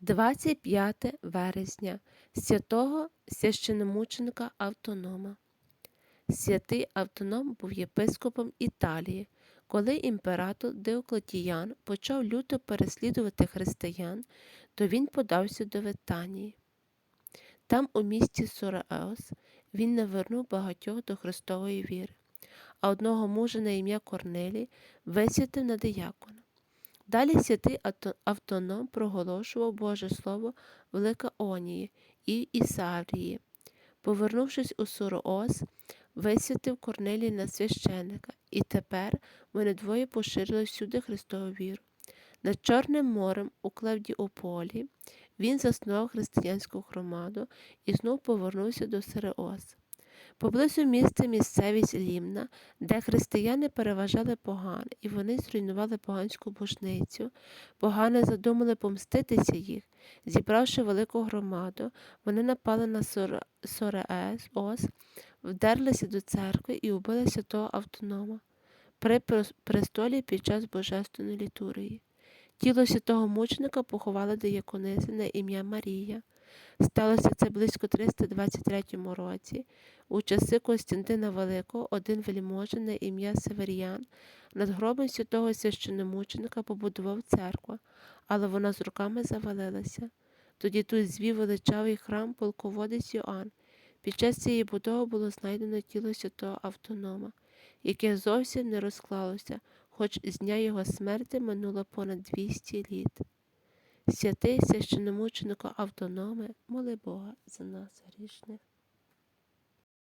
25 вересня святого священомученика Автонома. Святий Автоном був єпископом Італії. Коли імператор Диоклетіян почав люто переслідувати християн, то він подався до Витанії. Там, у місті Сораеос, він навернув багатьох до Христової віри, а одного мужа на ім'я Корнелій висвятив на диякона. Далі святий автоном проголошував Боже Слово в Ликаонії і Ісаврії. Повернувшись у Сороос, висвятив Корнелій на священика, і тепер вони двоє поширили всюди Христову віру. Над Чорним морем у Клавдіополі він заснував християнську громаду і знов повернувся до Сиреос. Поблизу міста місцевість Лімна, де християни переважали поган, і вони зруйнували поганську божницю. Погани задумали помститися їх. Зібравши велику громаду, вони напали на Сора- Сораес, вдерлися до церкви і убили святого автонома при престолі під час божественної літургії. Тіло святого мученика поховали диякониси на ім'я Марія. Сталося це близько 323 році. У часи Костянтина Великого один вельможа на ім'я Северіян над гробом святого священомученика побудував церкву, але вона з руками завалилася. Тоді тут звів величавий храм полководець Йоанн. Під час цієї будови було знайдено тіло святого автонома, яке зовсім не розклалося, хоч з дня його смерти минуло понад 200 літ. Святий священомученику автономи, моли Бога за нас грішних.